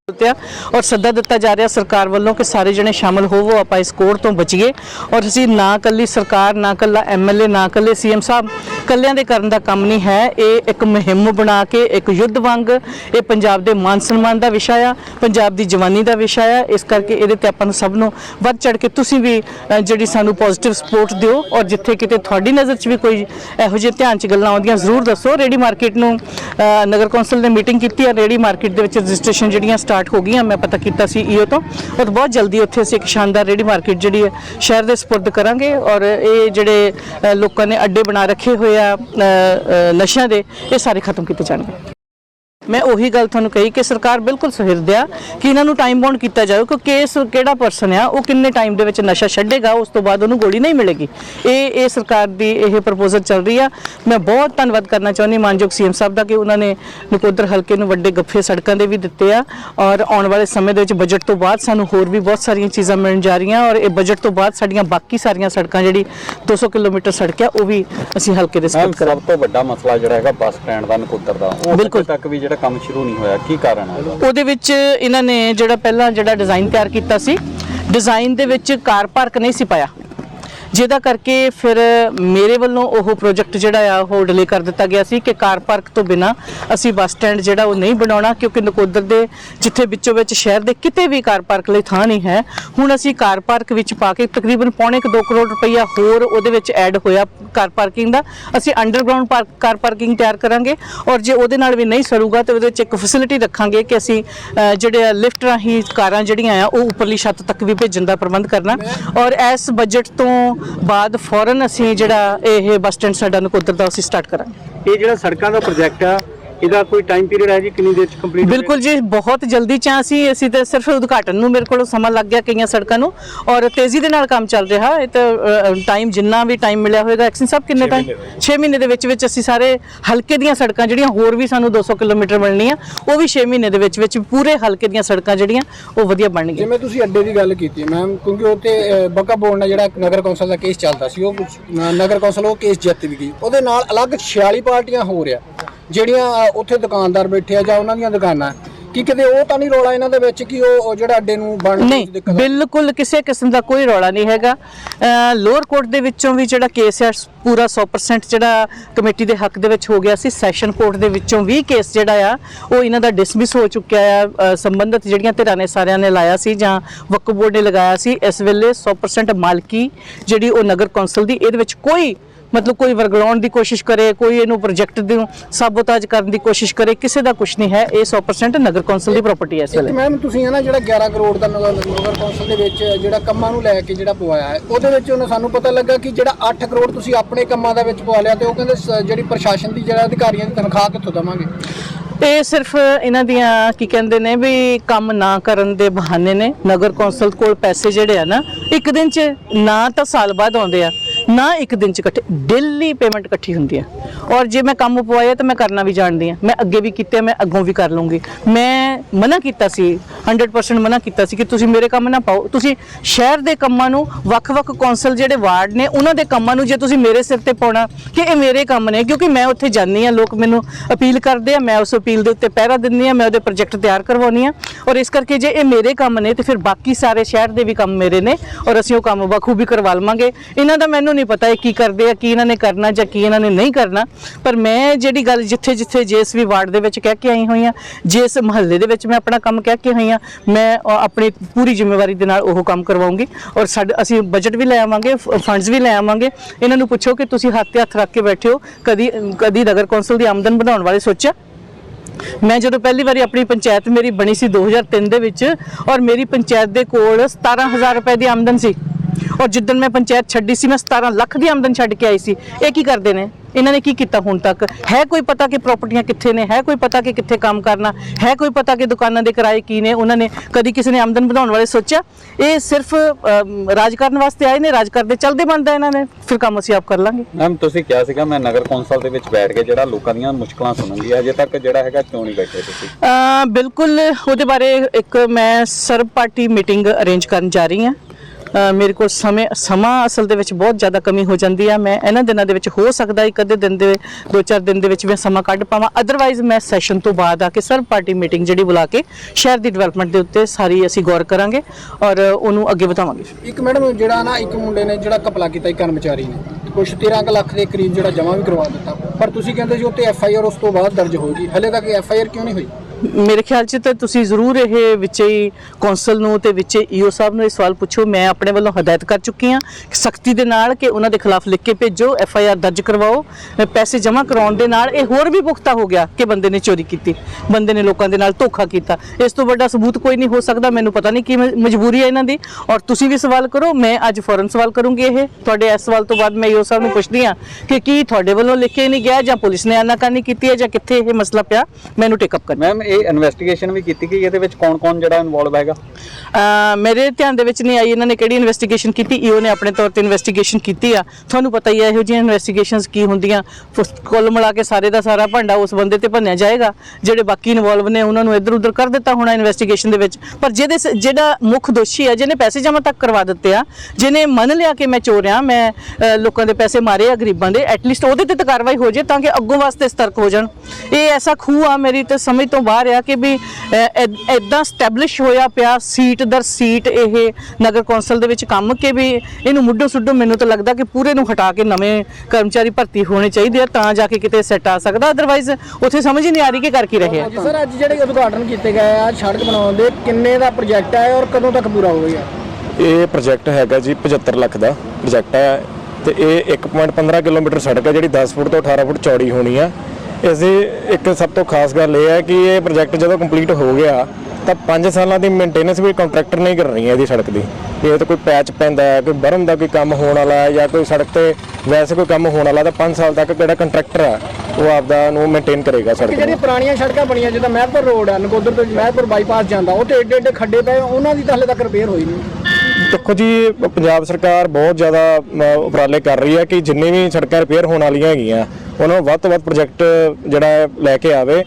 ਦਿੱਤਾ ਔਰ ਸੱਦਾ ਦਿੱਤਾ ਜਾ ਰਿਹਾ ਸਰਕਾਰ ਵੱਲੋਂ ਕਿ ਸਾਰੇ ਜਣੇ ਸ਼ਾਮਲ ਹੋਵੋ। ਆਪਾਂ ਇਸ ਕੋਰ ਤੋਂ ਬਚੀਏ। ਔਰ ਅਸੀਂ ਨਾ ਕੱਲੀ ਸਰਕਾਰ, ਨਾ ਕੱਲਾ ਐਮਐਲਏ ਨਾ ਕੱਲੇ ਸੀਐਮ ਸਾਹਿਬ ਕੱਲਿਆਂ ਦੇ ਕਰਨ ਦਾ ਕੰਮ ਨਹੀਂ ਹੈ। ਇਹ ਇੱਕ ਮੁਹਿੰਮ ਬਣਾ ਕੇ ਇੱਕ ਯੁੱਧ ਵਾਂਗ ਇਹ ਪੰਜਾਬ ਦੇ ਮਾਨ ਸਨਮਾਨ ਦਾ ਵਿਸ਼ਾ ਆ ਪੰਜਾਬ ਦੀ ਜਵਾਨੀ ਦਾ ਵਿਸ਼ਾ ਆ। ਇਸ ਕਰਕੇ ਇਹਦੇ ਤੇ ਆਪਾਂ ਨੂੰ ਸਭ ਨੂੰ ਵੱਧ ਚੜ ਕੇ ਤੁਸੀਂ ਵੀ ਅ, ਜਿਹੜੀ ਸਾਨੂੰ ਪੋਜ਼ਿਟਿਵ ਸਪੋਰਟ ਦਿਓ ਔਰ ਜਿੱਥੇ ਕਿਤੇ ਤੁਹਾਡੀ ਨਜ਼ਰ 'ਚ ਵੀ ਕੋਈ ਇਹੋ ਜਿਹੇ ਧਿਆਨ 'ਚ ਗੱਲਾਂ ਆਉਂਦੀਆਂ ਜ਼ਰੂਰ ਦੱਸੋ। ਰੇਡੀ ਮਾਰਕੀਟ ਨੂੰ ਅ, ਨਗਰ ਕੌਂਸਲ ਨੇ ਮੀਟਿੰਗ ਕੀਤੀ ਹੈ ਰੇਡੀ ਮਾਰਕੀਟ ਦੇ ਵਿੱਚ ਰਜਿਸਟ੍ਰੇਸ਼ਨ ਜਿਹੜੀਆਂ ਸਟਾਰਟ ਹੋ ਗਈਆਂ ਮੈਂ ਪਤਾ ਕੀਤਾ ਸੀ ਈਓ ਤੋਂ। ਔਰ ਬਹੁਤ ਜਲਦੀ ਉੱਥੇ ਅਸੀਂ ਇੱਕ ਸ਼ਾਨਦਾਰ ਰੇਡੀ ਮਾਰਕੀਟ ਜਿਹੜੀ ਹੈ ਸ਼ਹਿਰ ਦੇ ਸਪੁਰਦ ਕਰਾਂਗੇ। ਔਰ ਇਹ ਜਿਹੜੇ ਅ, ਲੋਕਾਂ ਨੇ ਅੱਡੇ ਬਣਾ ਰੱਖੇ ਹੋਏ ਆ ਅ, ਨਸ਼ਿਆਂ ਦੇ ਇਹ ਸਾਰੇ ਖਤਮ ਕੀਤੇ ਜਾਣਗੇ। ਮੈਂ ਉਹੀ ਗੱਲ ਤੁਹਾਨੂੰ ਕਹੀ ਕਿ ਸਰਕਾਰ ਬਿਲਕੁਲ ਸੁਹਿਰਦ ਆ ਕਿ ਇਹਨਾਂ ਨੂੰ ਟਾਈਮ ਬਾਉਂਡ ਕੀਤਾ ਜਾਵੇ ਕਿ ਕੇਸ ਕਿਹੜਾ ਪਰਸਨ ਆ ਉਹ ਕਿੰਨੇ ਟਾਈਮ ਦੇ ਵਿੱਚ ਨਸ਼ਾ ਛੱਡੇਗਾ ਉਸ ਤੋਂ ਬਾਅਦ ਉਹਨੂੰ ਗੋਲੀ ਨਹੀਂ ਮਿਲੇਗੀ। ਇਹ ਇਹ ਸਰਕਾਰ ਦੀ ਇਹ ਪ੍ਰਪੋਜ਼ਲ ਚੱਲ ਰਹੀ ਆ। ਮੈਂ ਬਹੁਤ ਧੰਨਵਾਦ ਕਰਨਾ ਚਾਹੁੰਦੀ ਮਾਨਯੋਗ ਸੀਐਮ ਸਾਹਿਬ ਦਾ ਕਿ ਉਹਨਾਂ ਨੇ ਨਕੋਦਰ ਹਲਕੇ ਨੂੰ ਵੱਡੇ ਗੱਫੇ ਸੜਕਾਂ ਦੇ ਵੀ ਦਿੱਤੇ ਆ ਔਰ ਆਉਣ ਵਾਲੇ ਸਮੇਂ ਦੇ ਵਿੱਚ ਬਜਟ ਤੋਂ ਬਾਅਦ ਸਾਨੂੰ ਹੋਰ ਵੀ ਬਹੁਤ ਸਾਰੀਆਂ ਚੀਜ਼ਾਂ ਮਿਲਣ ਜਾ ਰਹੀਆਂ ਔਰ ਇਹ ਬਜਟ ਤੋਂ ਬਾਅਦ ਸਾਡੀਆਂ ਬਾਕੀ ਸਾਰੀਆਂ ਸੜਕਾਂ ਜਿਹੜੀ 200 ਕਿਲੋਮੀਟਰ ਸੜਕ ਆ ਉਹ ਵੀ ਅਸੀਂ ਹਲਕੇ ਦੇ ਸਪੋਰਟ ਕਰਾਂਗੇ। ਸਭ ਤੋਂ ਵੱਡਾ ਮਸਲਾ ਜਿਹੜਾ ਹੈਗਾ ਬੱਸ ਸਟੈਂਡ ਦਾ ਨਕੋਦਰ ਦਾ ਉਹ ਬਿਲਕੁਲ। ਤੱਕ ਵੀ ਜਿਹੜਾ ਕੰਮ ਸ਼ੁਰੂ ਨਹੀਂ ਹੋਇਆ, ਕੀ ਕਾਰਨ ਹੈ? ਉਹਦੇ ਵਿੱਚ ਇਹਨਾਂ ਨੇ ਜਿਹੜਾ ਪਹਿਲਾਂ ਜਿਹੜਾ ਡਿਜ਼ਾਈਨ ਤਿਆਰ ਕੀਤਾ ਸੀ ਡਿਜ਼ਾਈਨ ਦੇ ਵਿੱਚ ਕਾਰ ਪਾਰਕ ਨਹੀਂ ਸੀ ਪਾਇਆ। ਜਿਹਦਾ ਕਰਕੇ ਫਿਰ ਮੇਰੇ ਵੱਲੋਂ ਉਹ ਪ੍ਰੋਜੈਕਟ ਜਿਹੜਾ ਆ ਉਹ ਡਿਲੇ ਕਰ ਦਿੱਤਾ ਗਿਆ ਸੀ ਕਿ ਕਾਰ ਪਾਰਕ ਤੋਂ ਬਿਨਾ ਅਸੀਂ ਬੱਸ ਸਟੈਂਡ ਜਿਹੜਾ ਉਹ ਨਹੀਂ ਬਣਾਉਣਾ ਕਿਉਂਕਿ ਨਕੋਦਰ ਦੇ ਜਿੱਥੇ ਵਿੱਚੋਂ ਵਿੱਚ ਸ਼ਹਿਰ ਦੇ ਕਿਤੇ ਵੀ ਕਾਰ ਪਾਰਕ ਲਈ ਥਾਂ ਨਹੀਂ ਹੈ ਹੁਣ ਅਸੀਂ ਕਾਰ ਪਾਰਕ ਵਿੱਚ ਪਾ ਕੇ ਤਕਰੀਬਨ ਪੌਣੇ 2 ਕਰੋੜ ਰੁਪਈਆ ਹੋਰ ਉਹਦੇ ਵਿੱਚ ਐਡ ਹੋਇਆ ਕਾਰ ਪਾਰਕਿੰਗ ਦਾ। ਅਸੀਂ ਅੰਡਰਗਰਾਉਂਡ ਪਾਰਕ ਕਾਰ ਪਾਰਕਿੰਗ ਤਿਆਰ ਕਰਾਂਗੇ ਔਰ ਜੇ ਉਹਦੇ ਨਾਲ ਵੀ ਨਹੀਂ ਸਰੂਗਾ ਤੇ ਉਹਦੇ ਵਿੱਚ ਇੱਕ ਫੈਸਿਲਿਟੀ ਰੱਖਾਂਗੇ ਕਿ ਅਸੀਂ ਅ, ਜਿਹੜੇ ਲਿਫਟ ਰਾਹੀਂ ਕਾਰਾਂ ਜਿਹੜੀਆਂ ਆ ਉਹ ਉੱਪਰਲੀ ਛੱਤ ਤੱਕ ਵੀ ਭੇਜਣ ਦਾ ਪ੍ਰਬੰਧ ਕਰਨਾ। ਔਰ ਇਸ ਬਜਟ ਤੋਂ ਬਾਅਦ ਫੌਰਨ ਅਸੀਂ ਜਿਹੜਾ ਇਹ ਬੱਸ ਸਟੈਂਡ ਸਾਡਾ ਨਕੋਦਰ ਦਾ ਅਸੀਂ ਸਟਾਰਟ ਕਰਾਂਗੇ। ਇਹ ਜਿਹੜਾ ਸੜਕਾਂ ਦਾ ਪ੍ਰੋਜੈਕਟ ਆ ਇਹਦਾ ਕੋਈ ਟਾਈਮ ਪੀਰੀਅਡ ਹੈ ਜੀ? ਕਿੰਨੀ ਦੇਰ ਚ ਕੰਪਲੀਟ ਬਿਲਕੁਲ ਜੀ ਬਹੁਤ ਜਲਦੀ ਚ ਹਾਂ ਅਸੀਂ ਅਸੀਂ ਤਾਂ ਸਿਰਫ ਉਦਘਾਟਨ ਨੂੰ ਮੇਰੇ ਕੋਲ ਸਮਾਂ ਲੱਗ ਗਿਆ ਕਈਆਂ ਸੜਕਾਂ ਨੂੰ ਔਰ ਤੇਜ਼ੀ ਦੇ ਨਾਲ ਕੰਮ ਚੱਲ ਰਿਹਾ। ਇਹ ਤਾਂ ਟਾਈਮ ਜਿੰਨਾ ਵੀ ਟਾਈਮ ਮਿਲਿਆ ਹੋਵੇਗਾ। ਐਕਸ਼ਨ ਸਾਹਿਬ ਕਿੰਨੇ ਟਾਈਮ 6 ਮਹੀਨੇ ਦੇ ਵਿੱਚ ਵਿੱਚ ਅਸੀਂ ਸਾਰੇ ਹਲਕੇ ਦੀਆਂ ਸੜਕਾਂ ਜਿਹੜੀਆਂ ਹੋਰ ਵੀ ਸਾਨੂੰ 200 ਕਿਲੋਮੀਟਰ ਮਿਲਣੀਆਂ ਉਹ ਵੀ 6 ਮਹੀਨੇ ਦੇ ਵਿੱਚ ਵਿੱਚ ਪੂਰੇ ਹਲਕੇ ਦੀਆਂ ਸੜਕਾਂ ਜਿਹੜੀਆਂ ਉਹ ਵਧੀਆ ਬਣਨਗੀਆਂ। ਜਿਵੇਂ ਤੁਸੀਂ ਅੱਡੇ ਦੀ ਗੱਲ ਕੀਤੀ ਮੈਮ ਕਿਉਂਕਿ ਉੱਥੇ ਬੱਕਾ ਬੋਰਡ ਨਾਲ ਜਿਹੜਾ ਨਗਰ ਕੌਂਸਲ ਦਾ ਕੇਸ ਚੱਲਦਾ ਸੀ ਉਹ ਨਗਰ ਕੌਂਸਲ ਉਹ ਕੇਸ ਜਿੱਤ ਵੀ ਗਈ। ਉਹਦੇ ਨਾਲ ਅਲੱਗ 46 ਪਾਰਟੀਆਂ ਹੋ ਰਿਆ ਜਿਹੜੀਆਂ ਉੱਥੇ ਦੁਕਾਨਦਾਰ ਬੈਠੇ ਆ ਜਾਂ ਉਹਨਾਂ ਦੀਆਂ ਦੁਕਾਨਾਂ ਕੀ ਕਿਤੇ ਉਹ ਤਾਂ ਨਹੀਂ ਰੋਲਾ ਇਹਨਾਂ ਦੇ ਵਿੱਚ ਕਿ ਉਹ ਜਿਹੜਾ ਅੱਡੇ ਨੂੰ ਬਣਨ ਦੀ ਨਹੀਂ? ਬਿਲਕੁਲ ਕਿਸੇ ਕਿਸਮ ਦਾ ਕੋਈ ਰੌਲਾ ਨਹੀਂ ਹੈਗਾ ਲੋਅਰ ਕੋਰਟ ਦੇ ਵਿੱਚੋਂ ਵੀ ਜਿਹੜਾ ਕੇਸ ਹੈ ਪੂਰਾ 100% ਜਿਹੜਾ ਕਮੇਟੀ ਦੇ ਹੱਕ ਦੇ ਵਿੱਚ ਹੋ ਗਿਆ ਸੀ ਸੈਸ਼ਨ ਕੋਰਟ ਦੇ ਵਿੱਚੋਂ ਵੀ ਕੇਸ ਜਿਹੜਾ ਆ ਉਹ ਇਹਨਾਂ ਦਾ ਡਿਸਮਿਸ ਹੋ ਚੁੱਕਿਆ ਆ ਸੰਬੰਧਿਤ ਜਿਹੜੀਆਂ ਧਿਰਾਂ ਨੇ ਸਾਰਿਆਂ ਨੇ ਲਾਇਆ ਸੀ ਜਾਂ ਵਕਫ ਬੋਰਡ ਨੇ ਲਗਾਇਆ ਸੀ ਇਸ ਵੇਲੇ 100% ਮਾਲਕੀ ਜਿਹੜੀ ਉਹ ਨਗਰ ਕੌਂਸਲ ਦੀ ਇਹਦੇ ਵਿੱਚ ਕੋਈ ਮਤਲਬ ਕੋਈ ਵਰਗਲਾਉਣ ਦੀ ਕੋਸ਼ਿਸ਼ ਕਰੇ ਕੋਈ ਇਹਨੂੰ ਪ੍ਰੋਜੈਕਟ ਨੂੰ ਸਾਬੋਤਾਜ ਕਰਨ ਦੀ ਕੋਸ਼ਿਸ਼ ਕਰੇ ਕਿਸੇ ਦਾ ਕੁਝ ਨਹੀਂ ਹੈ। ਇਹ 100% ਨਗਰ ਕੌਂਸਲ ਦੀ ਪ੍ਰਾਪਰਟੀ ਹੈ ਇਸ ਵੇਲੇ। ਮੈਮ ਤੁਸੀਂ ਹੈ ਨਾ ਜਿਹੜਾ 11 ਕਰੋੜ ਦਾ ਨਗਰ ਕੌਂਸਲ ਦੇ ਵਿੱਚ ਜਿਹੜਾ ਕੰਮਾਂ ਨੂੰ ਲੈ ਕੇ ਜਿਹੜਾ ਪਵਾਇਆ ਹੈ ਉਹਦੇ ਵਿੱਚ ਉਹਨੇ ਸਾਨੂੰ ਪਤਾ ਲੱਗਾ ਕਿ ਜਿਹੜਾ 8 ਕਰੋੜ ਤੁਸੀਂ ਆਪਣੇ ਕੰਮਾਂ ਦਾ ਵਿੱਚ ਪਵਾ ਲਿਆ ਤੇ ਉਹ ਕਹਿੰਦੇ ਜਿਹੜੀ ਪ੍ਰਸ਼ਾਸਨ ਦੀ ਜਿਹੜਾ ਅਧਿਕਾਰੀਆਂ ਦੀ ਤਨਖਾਹ ਕਿੱਥੋਂ ਦੇਵਾਂਗੇ? ਇਹ ਸਿਰਫ ਇਹਨਾਂ ਦੀਆਂ ਕੀ ਕਹਿੰਦੇ ਨੇ ਵੀ ਕੰਮ ਨਾ ਕਰਨ ਦੇ ਬਹਾਨੇ ਨੇ। ਨਗਰ ਕੌਂਸਲ ਕੋਲ ਪੈਸੇ ਜਿਹੜੇ ਆ ਨਾ ਇੱਕ ਦਿਨ 'ਚ ਨਾ ਤਾਂ ਸਾਲ ਬਾਅਦ ਆਉਂਦੇ ਆ। ਨਾ ਇੱਕ ਦਿਨ 'ਚ ਇਕੱਠੇ ਡੇਲੀ ਪੇਮੈਂਟ ਇਕੱਠੀ ਹੁੰਦੀ ਹੈ ਔਰ ਜੇ ਮੈਂ ਕੰਮ ਪਵਾਇਆ ਤਾਂ ਮੈਂ ਕਰਨਾ ਵੀ ਜਾਣਦੀ ਹਾਂ ਮੈਂ ਅੱਗੇ ਵੀ ਕੀਤੇ ਮੈਂ ਅੱਗੋਂ ਵੀ ਕਰ ਲੂੰਗੀ। ਮੈਂ ਮਨਾ ਕੀਤਾ ਸੀ 100% ਮਨਾ ਕੀਤਾ ਸੀ ਕਿ ਤੁਸੀਂ ਮੇਰੇ ਕੰਮ ਨਾ ਪਾਓ। ਤੁਸੀਂ ਸ਼ਹਿਰ ਦੇ ਕੰਮਾਂ ਨੂੰ, ਵੱਖ-ਵੱਖ ਕੌਂਸਲ ਜਿਹੜੇ ਵਾਰਡ ਨੇ, ਉਹਨਾਂ ਦੇ ਕੰਮਾਂ ਨੂੰ ਜੇ ਤੁਸੀਂ ਮੇਰੇ ਸਿਰ ਤੇ ਪਾਉਣਾ, ਕਿ ਇਹ ਮੇਰੇ ਕੰਮ ਨੇ, ਕਿਉਂਕਿ ਮੈਂ ਉੱਥੇ ਜਾਂਦੀ ਆ। ਲੋਕ ਮੈਨੂੰ ਅਪੀਲ ਕਰਦੇ ਆ, ਮੈਂ ਉਸ ਅਪੀਲ ਦੇ ਉੱਤੇ ਪਹਿਰਾ ਦਿੰਦੀ ਆ, ਮੈਂ ਉਹਦੇ ਪ੍ਰੋਜੈਕਟ ਤਿਆਰ ਕਰਵਾਉਣੀ ਆ। ਔਰ ਇਸ ਕਰਕੇ ਜੇ ਇਹ ਮੇਰੇ ਕੰਮ ਨੇ, ਤੇ ਫਿਰ ਬਾਕੀ ਸਾਰੇ ਸ਼ਹਿਰ ਦੇ ਵੀ ਕੰਮ ਮੇਰੇ ਨੇ, ਔਰ ਅਸੀਂ ਉਹ ਕੰਮ ਬਖੂਬੀ ਕਰਵਾ ਲਵਾਂਗੇ। ਇਹਨਾਂ ਦਾ ਮੈਨੂੰ ਨਹੀਂ ਪਤਾ ਇਹ ਕੀ ਕਰਦੇ ਆ, ਕੀ ਇਹਨਾਂ ਨੇ ਕਰਨਾ ਜਾਂ ਕੀ ਇਹਨਾਂ ਨੇ ਨਹੀਂ ਕਰਨਾ। ਪਰ ਮੈਂ ਜਿਹੜੀ ਗੱਲ ਜਿੱਥੇ ਜਿੱਥੇ ਜਿਸ ਵਾਰਡ ਦੇ ਵਿੱਚ ਕਹਿ ਕੇ ਆਈ ਹੋਈ ਆ, ਜਿਸ ਮਹੱਲੇ ਦੇ ਵਿੱਚ ਮੈਂ ਆਪਣਾ ਕੰਮ ਕਹਿ ਕੇ ਆਈ ਆ, ਮੈਂ ਆਪਣੀ ਪੂਰੀ ਜ਼ਿੰਮੇਵਾਰੀ ਦੇ ਨਾਲ ਉਹ ਕੰਮ ਕਰਵਾਉਂਗੀ ਔਰ ਅਸੀਂ ਬਜਟ ਵੀ ਲੈ ਆਵਾਂਗੇ ਫੰਡਸ ਵੀ ਲੈ ਆਵਾਂਗੇ। ਇਹਨਾਂ ਨੂੰ ਪੁੱਛੋ ਕਿ ਤੁਸੀਂ ਹੱਥ ਤੇ ਹੱਥ ਰੱਖ ਕੇ ਬੈਠੇ ਹੋ, ਕਦੀ ਕਦੀ ਨਗਰ ਕੌਂਸਲ ਦੀ ਆਮਦਨ ਵਧਾਉਣ ਬਾਰੇ ਸੋਚਿਆ? ਮੈਂ ਜਦੋਂ ਪਹਿਲੀ ਵਾਰੀ ਆਪਣੀ ਪੰਚਾਇਤ ਮੇਰੀ ਬਣੀ ਸੀ 2003 ਦੇ ਵਿੱਚ, ਔਰ ਮੇਰੀ ਪੰਚਾਇਤ ਦੇ ਕੋਲ 17000 ਰੁਪਏ ਦੀ ਆਮਦਨ ਸੀ। ਔਰ ਜਿੱਦਣ ਮੈਂ ਪੰਚਾਇਤ ਛੱਡੀ ਸੀ ਮੈਂ 17 ਲੱਖ ਦੀ ਆਮਦਨ ਛੱਡ ਕੇ ਆਈ ਸੀ। ਇਹ ਕੀ ਕਰਦੇ ਨੇ? ਇਹਨਾਂ ਨੇ ਕੀ ਕੀਤਾ ਹੁਣ ਤੱਕ? ਹੈ ਕੋਈ ਪਤਾ ਕਿ ਪ੍ਰਾਪਰਟੀਆਂ ਕਿੱਥੇ ਨੇ? ਹੈ ਕੋਈ ਪਤਾ ਕਿ ਕਿੱਥੇ ਕੰਮ ਕਰਨਾ? ਹੈ ਕੋਈ ਪਤਾ ਕਿ ਦੁਕਾਨਾਂ ਦੇ ਕਿਰਾਏ ਕੀ ਨੇ? ਉਹਨਾਂ ਨੇ ਕਦੀ ਕਿਸੇ ਨੇ ਆਮਦਨ ਵਧਾਉਣ ਬਾਰੇ ਸੋਚਿਆ? ਇਹ ਸਿਰਫ ਰਾਜ ਕਰਨ ਵਾਸਤੇ ਆਏ ਨੇ? ਰਾਜ ਕਰਦੇ ਚੱਲਦੇ ਬਣਦਾ ਇਹਨਾਂ ਨੇ? ਫਿਰ ਕੰਮ ਅਸੀਂ ਆਪ ਕਰ ਲਾਂਗੇ। ਮੈਮ ਤੁਸੀਂ ਕਿਹਾ ਸੀਗਾ ਮੈਂ ਨਗਰ ਕੌਂਸਲ ਦੇ ਵਿੱਚ ਬੈਠ ਕੇ ਜਿਹੜਾ ਲੋਕਾਂ ਦੀਆਂ ਮੁਸ਼ਕਲਾਂ ਸੁਣੂੰਗੀ ਅਜੇ ਤੱਕ ਜਿਹੜਾ ਹੈਗਾ ਕਿਉਂ ਨਹੀਂ ਬੈਠੇ ਤੁਸੀਂ? ਬਿਲਕੁਲ ਉਹਦੇ ਬਾਰੇ ਇੱਕ ਮੈਂ ਸਰਬ ਪਾਰਟੀ ਮੀਟਿੰਗ ਅਰੇਂਜ ਕਰਨ ਜਾ ਰਹੀ ਹਾਂ। ਮੇਰੇ ਕੋਲ ਸਮੇਂ, ਸਮਾਂ ਅਸਲ ਦੇ ਵਿੱਚ ਬਹੁਤ ਜ਼ਿਆਦਾ ਕਮੀ ਹੋ ਜਾਂਦੀ ਆ। ਮੈਂ ਇਹਨਾਂ ਦਿਨਾਂ ਦੇ ਵਿੱਚ ਹੋ ਸਕਦਾ ਇੱਕ ਅੱਧੇ ਦਿਨ ਦੇ, ਦੋ ਚਾਰ ਦਿਨ ਦੇ ਵਿੱਚ ਮੈਂ ਸਮਾਂ ਕੱਢ ਪਾਵਾਂ। ਅਦਰਵਾਈਜ਼ ਮੈਂ ਸੈਸ਼ਨ ਤੋਂ ਬਾਅਦ ਆ ਕੇ ਸਰਬ ਪਾਰਟੀ ਮੀਟਿੰਗ ਜਿਹੜੀ ਬੁਲਾ ਕੇ ਸ਼ਹਿਰ ਦੀ ਡਿਵੈਲਪਮੈਂਟ ਦੇ ਉੱਤੇ ਸਾਰੀ ਅਸੀਂ ਗੌਰ ਕਰਾਂਗੇ ਔਰ ਉਹਨੂੰ ਅੱਗੇ ਵਧਾਵਾਂਗੇ। ਇੱਕ ਮੈਡਮ ਜਿਹੜਾ ਨਾ ਇੱਕ ਮੁੰਡੇ ਨੇ ਜਿਹੜਾ ਕਪਲਾ ਕੀਤਾ ਇੱਕ ਕਰਮਚਾਰੀ ਨੇ ਕੁਝ 13 ਕੁ ਲੱਖ ਦੇ ਕਰੀਬ ਜਿਹੜਾ ਜਮ੍ਹਾਂ ਵੀ ਕਰਵਾ ਦਿੱਤਾ। ਪਰ ਤੁਸੀਂ ਕਹਿੰਦੇ ਜੀ ਉਹ ਉੱਤੇ ਐਫ ਆਈ ਆਰ ਉਸ ਤੋਂ ਬਾਅਦ ਦਰਜ ਹੋਏਗੀ ਹਲੇ ਤੱਕ ਐਫ ਆਈ ਆਰ ਕਿਉਂ ਨਹੀਂ ਹੋਈ? ਮੇਰੇ ਖਿਆਲ 'ਚ ਤਾਂ ਤੁਸੀਂ ਜ਼ਰੂਰ ਇਹ ਵਿੱਚ ਹੀ ਕੌਂਸਲ ਨੂੰ ਤੇ ਵਿੱਚੇ ਈਓ ਸਾਹਿਬ ਨੂੰ ਇਹ ਸਵਾਲ ਪੁੱਛੋ। ਮੈਂ ਆਪਣੇ ਵੱਲੋਂ ਹਦਾਇਤ ਕਰ ਚੁੱਕੀ ਹਾਂ ਸਖਤੀ ਦੇ ਨਾਲ ਕਿ ਉਹਨਾਂ ਦੇ ਖਿਲਾਫ ਲਿਖ ਕੇ ਭੇਜੋ, ਐਫ ਆਈ ਆਰ ਦਰਜ ਕਰਵਾਓ ਪੈਸੇ ਜਮ੍ਹਾਂ ਕਰਾਉਣ ਦੇ ਨਾਲ ਇਹ ਹੋਰ ਵੀ ਪੁਖਤਾ ਹੋ ਗਿਆ ਕਿ ਬੰਦੇ ਨੇ ਚੋਰੀ ਕੀਤੀ, ਬੰਦੇ ਨੇ ਲੋਕਾਂ ਦੇ ਨਾਲ ਧੋਖਾ ਕੀਤਾ। ਇਸ ਤੋਂ ਵੱਡਾ ਸਬੂਤ ਕੋਈ ਨਹੀਂ ਹੋ ਸਕਦਾ, ਮੈਨੂੰ ਪਤਾ ਨਹੀਂ ਕੀ ਮਜਬੂਰੀ ਹੈ ਇਹਨਾਂ ਦੀ। ਔਰ ਤੁਸੀਂ ਵੀ ਸਵਾਲ ਕਰੋ, ਮੈਂ ਅੱਜ ਫੌਰਨ ਸਵਾਲ ਕਰੂੰਗੀ ਇਹ। ਤੁਹਾਡੇ ਇਸ ਸਵਾਲ ਤੋਂ ਬਾਅਦ ਮੈਂ ਈਓ ਸਾਹਿਬ ਨੂੰ ਪੁੱਛਦੀ ਹਾਂ ਕਿ ਕੀ ਤੁਹਾਡੇ ਵੱਲੋਂ ਲਿਖੇ ਨਹੀਂ ਗਿਆ ਜਾਂ ਪੁਲਿਸ ਨੇ ਆਨਾਕਾਨੀ ਕੀਤੀ ਹੈ ਜਾਂ ਕਿੱਥੇ ਇਹ ਮਸਲਾ ਪਿਆ। ਮੈਨੂੰ ਟੇਕ ਅਪ ਕਰਨਾ ਮੈਮ ਇਹ ਇਨਵੈਸਟੀਗੇਸ਼ਨ ਵੀ ਕੀਤੀ ਗਈ, ਇਹਦੇ ਵਿੱਚ ਕੌਣ-ਕੌਣ ਜਿਹੜਾ ਇਨਵੋਲਵ ਹੈਗਾ? ਮੇਰੇ ਧਿਆਨ ਦੇ ਵਿੱਚ ਨਹੀਂ ਆਈ ਇਹਨਾਂ ਨੇ ਕਿਹੜੀ ਇਨਵੈਸਟੀਗੇਸ਼ਨ ਕੀਤੀ, ਈਓ ਨੇ ਆਪਣੇ ਤੌਰ ਤੇ ਇਨਵੈਸਟੀਗੇਸ਼ਨ ਕੀਤੀ ਆ। ਤੁਹਾਨੂੰ ਪਤਾ ਹੀ ਹੈ ਇਹੋ ਜਿਹੀਆਂ ਇਨਵੈਸਟੀਗੇਸ਼ਨਸ ਕੀ ਹੁੰਦੀਆਂ। ਕੁੱਲ ਮਿਲਾ ਕੇ ਸਾਰੇ ਦਾ ਸਾਰਾ ਭਾਂਡਾ ਉਸ ਬੰਦੇ ਤੇ ਭੰਨਿਆ ਜਾਏਗਾ। ਜਿਹੜੇ ਬਾਕੀ ਇਨਵੋਲਵ ਨੇ, ਉਹਨਾਂ ਨੂੰ ਇੱਧਰ ਉੱਧਰ ਕਰ ਦਿੱਤਾ ਹੋਣਾ ਇਨਵੈਸਟੀਗੇਸ਼ਨ ਦੇ ਵਿੱਚ। ਪਰ ਜਿਹਦੇ ਜਿਹੜਾ ਮੁੱਖ ਦੋਸ਼ੀ ਆ, ਜਿਹਨੇ ਪੈਸੇ ਜਮ੍ਹਾਂ ਤੱਕ ਕਰਵਾ ਦਿੱਤੇ ਆ, ਜਿਹਨੇ ਮੰਨ ਲਿਆ ਕਿ ਮੈਂ ਚੋਰ ਆ, ਮੈਂ ਲੋਕਾਂ ਦੇ ਪੈਸੇ ਮਾਰੇ ਆ, ਗਰੀਬਾਂ ਦੇ ਐਟਲੀਸਟ ਉਹਦੇ ਤੇ ਤਾਂ ਕਾਰਵਾਈ ਹੋ ਜੇ ਤਾਂ ਕਿ ਅੱਗੋਂ ਵਾਸਤੇ ਸਤਰਕ ਹੋ ਜਾਣ। ਇਹ ਐਸਾ ਖੂਹ ਆ, ਮੇਰੀ ਤਾਂ ਸਮਝ ਤੋਂ ਬਾਹਰ ਆ ਰਿਹਾ ਕਿ ਵੀ ਐਦਾਂ ਸਟੈਬਲਿਸ਼ ਹੋਇਆ ਪਿਆ ਸੀਟ ਦਰ ਸੀਟ ਇਹ ਨਗਰ ਕੌਂਸਲ ਦੇ ਵਿੱਚ ਕੰਮ ਕਿ ਵੀ ਇਹਨੂੰ ਮੁੱਢੋਂ ਸੁੱਢੋਂ ਮੈਨੂੰ ਤਾਂ ਲੱਗਦਾ ਕਿ ਪੂਰੇ ਨੂੰ ਹਟਾ ਕੇ ਨਵੇਂ ਕਰਮਚਾਰੀ ਭਰਤੀ ਹੋਣੇ ਚਾਹੀਦੇ ਆ ਤਾਂ ਜਾ ਕੇ ਕਿਤੇ ਸੈੱਟ ਆ ਸਕਦਾ। ਅਦਰਵਾਈਜ਼ ਉੱਥੇ ਸਮਝ ਹੀ ਨਹੀਂ ਆ ਰਹੀ ਕਿ ਕਰ ਕੀ ਰਹੇ ਆ। ਸਰ ਅੱਜ ਜਿਹੜੇ ਉਦਘਾਟਨ ਕੀਤੇ ਗਏ ਆ ਸੜਕ ਬਣਾਉਣ ਦੇ ਕਿੰਨੇ ਦਾ ਪ੍ਰੋਜੈਕਟ ਹੈ ਔਰ ਕਦੋਂ ਤੱਕ ਪੂਰਾ ਹੋਵੇਗਾ ਇਹ ਪ੍ਰੋਜੈਕਟ ਹੈਗਾ ਜੀ 75 ਲੱਖ ਦਾ ਪ੍ਰੋਜੈਕਟ ਹੈ ਤੇ ਇਹ 1.15 ਕਿਲੋਮੀਟਰ ਸੜਕ ਹੈ ਜਿਹੜੀ 10 ਫੁੱਟ ਤੋਂ 18 ਫੁੱਟ ਚੌੜੀ ਹੋਣੀ ਆ। ਇਸ ਦੀ ਇੱਕ ਸਭ ਤੋਂ ਖਾਸ ਗੱਲ ਇਹ ਹੈ ਕਿ ਇਹ ਪ੍ਰੋਜੈਕਟ ਜਦੋਂ ਕੰਪਲੀਟ ਹੋ ਗਿਆ ਤਾਂ 5 ਸਾਲਾਂ ਦੀ ਮੇਨਟੇਨੈਂਸ ਵੀ ਕੰਟਰੈਕਟਰ ਨਹੀਂ ਕਰਨੀ ਹੈ ਇਹਦੀ ਸੜਕ ਦੀ। ਜੇ ਤਾਂ ਕੋਈ ਪੈਚ ਪੈਂਦਾ ਹੈ ਕੋਈ ਬਰਮ ਦਾ ਕੋਈ ਕੰਮ ਹੋਣ ਵਾਲਾ ਹੈ ਜਾਂ ਕੋਈ ਸੜਕ ਤੇ ਵੈਸੇ ਕੋਈ ਕੰਮ ਹੋਣ ਵਾਲਾ ਤਾਂ 5 ਸਾਲ ਤੱਕ ਜਿਹੜਾ ਕੰਟਰੈਕਟਰ ਹੈ ਉਹ ਆਪਦਾ ਨੂੰ ਮੇਨਟੇਨ ਕਰੇਗਾ ਸੜਕ ਜਿਹੜੀਆਂ ਪੁਰਾਣੀਆਂ ਸੜਕਾਂ ਬਣੀਆਂ ਜਿੱਦਾਂ ਮਹਿਤਪੁਰ ਰੋਡ ਹੈ ਨਗੋਦਰ ਤੋਂ ਮਹਿਤਪੁਰ ਬਾਈਪਾਸ ਜਾਂਦਾ ਉਹ ਤੇ ਏਡੇ ਏਡੇ ਖੱਡੇ ਪਏ ਉਹਨਾਂ ਦੀ ਤਾਂ ਹਲੇ ਤੱਕ ਰਿਪੇਅਰ ਹੋਈ ਨਹੀਂ। ਦੇਖੋ ਜੀ ਪੰਜਾਬ ਸਰਕਾਰ ਬਹੁਤ ਜ਼ਿਆਦਾ ਅਮ, ਉਪਰਾਲੇ ਕਰ ਰਹੀ ਹੈ ਕਿ ਜਿੰਨੀ ਵੀ ਸੜਕਾਂ ਰਿਪੇਅਰ ਹੋਣ ਵਾਲੀਆਂ ਹੈਗੀਆਂ ਉਹਨਾਂ ਨੂੰ ਵੱਧ ਤੋਂ ਵੱਧ ਪ੍ਰੋਜੈਕਟ ਜਿਹੜਾ ਲੈ ਕੇ ਆਵੇ।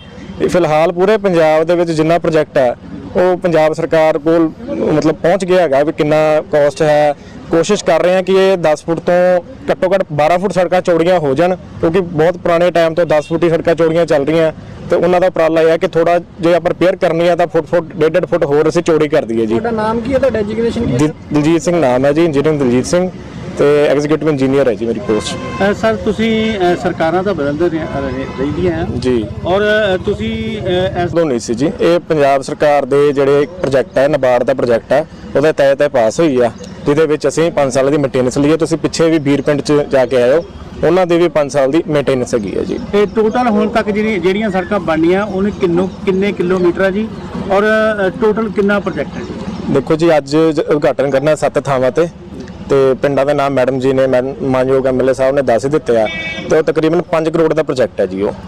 ਫਿਲਹਾਲ ਪੂਰੇ ਪੰਜਾਬ ਦੇ ਵਿੱਚ ਜਿੰਨਾ ਪ੍ਰੋਜੈਕਟ ਹੈ ਉਹ ਪੰਜਾਬ ਸਰਕਾਰ ਕੋਲ ਮਤਲਬ ਪਹੁੰਚ ਗਿਆ ਹੈਗਾ ਵੀ ਕਿੰਨਾ ਕਾਸਟ ਹੈ ਕੋਸ਼ਿਸ਼ ਕਰ ਰਹੇ ਹਾਂ ਕਿ ਇਹ 10 ਫੁੱਟ ਤੋਂ ਘੱਟੋ ਘੱਟ 12 ਫੁੱਟ ਸੜਕਾਂ ਚੌੜੀਆਂ ਹੋ ਜਾਣ ਕਿਉਂਕਿ ਬਹੁਤ ਪੁਰਾਣੇ ਟਾਈਮ ਤੋਂ 10 ਫੁੱਟ ਹੀ ਸੜਕਾਂ ਚੌੜੀਆਂ ਚੱਲ ਰਹੀਆਂ ਤੇ ਉਹਨਾਂ ਦਾ ਉਪਰਾਲਾ ਇਹ ਹੈ ਕਿ ਥੋੜਾ ਜੇ ਆਪਾਂ ਰਿਪੇਅਰ ਕਰਨੀ ਹੈ ਤਾਂ ਫੁੱਟ ਫੁੱਟ ਡੇਢ ਡੇਢ ਫੁੱਟ ਹੋਰ ਅਸੀਂ ਚੌੜੀ ਕਰ ਦਈਏ ਜੀ। ਤੁਹਾਡਾ ਨਾਮ ਕੀ ਹੈ? ਤੁਹਾਡਾ ਐਜੂਕੇਸ਼ਨ ਕੀ ਹੈ? ਦਿਲ- ਦਿਲਜੀਤ ਸਿੰਘ ਨਾਮ ਹੈ ਜੀ ਇੰਜੀਨੀਅਰ ਦਿਲਜੀਤ ਸਿੰਘ ਤੇ ਐਗਜ਼ੀਕਿਊਟਿਵ ਇੰਜੀਨੀਅਰ ਹੈ ਜੀ ਮੇਰੀ ਪੋਸਟ ਸਰ ਤੁਸੀਂ ਸਰਕਾਰਾਂ ਤਾਂ ਬਦਲਦੇ ਰਹਿ- ਹੈ। ਜੀ। ਔਰ ਤੁਸੀਂ ਇਸ ਉਦੋਂ ਨਹੀਂ ਸੀ ਜੀ ਇਹ ਪੰਜਾਬ ਸਰਕਾਰ ਦੇ ਜਿਹੜੇ ਪ੍ਰੋਜੈਕਟ ਹੈ ਨਬਾਰਡ ਦਾ ਪ੍ਰੋਜੈਕਟ ਹੈ ਉਹਦੇ ਤਹਿਤ ਤਹਿ ਪਾਸ ਹੋਈ ਆ। ਜਿਹਦੇ ਵਿੱਚ ਅਸੀਂ 5 ਸਾਲ ਦੀ ਮੇਨਟੇਨੈਂਸ ਲਈ ਹੈ। ਤੁਸੀਂ ਪਿੱਛੇ ਵੀ ਵੀਰ ਪਿੰਡ ਚ ਜਾ ਕੇ ਆਇਓ। ਉਹਨਾਂ ਦੀ ਵੀ 5 ਸਾਲ ਦੀ ਮੇਨਟੇਨੈਂਸ ਹੈਗੀ ਹੈ ਜੀ। ਇਹ ਟੋਟਲ ਹੁਣ ਤੱਕ ਜਿਹੜੀ ਜਿਹੜੀਆਂ ਸੜਕਾਂ ਬਣਨੀਆਂ ਉਹਨੇ ਕਿੰਨੋ ਕਿੰਨੇ ਕਿਲੋਮੀਟਰ ਹੈ ਜੀ? ਔਰ ਟੋਟਲ ਕਿੰਨਾ ਪ੍ਰੋਜੈਕਟ ਹੈ ਜੀ? ਦੇਖੋ ਜੀ ਅੱਜ ਉਦਘਾਟਨ ਕਰਨਾ ਸੱਤ ਥਾਵਾਂ ਤੇ। ਤੇ ਪਿੰਡਾਂ ਦੇ ਨਾਮ ਮੈਡਮ ਜੀ ਨੇ ਮਾਨਯੋਗ ਐਮਐਲਏ ਸਾਹਿਬ ਨੇ ਦੱਸ ਦਿੱਤੇ ਆ। ਤੇ ਉਹ ਤਕਰੀਬਨ 5 ਕਰੋੜ ਦਾ ਪ੍ਰੋਜੈਕਟ ਹੈ ਜੀ ਉਹ।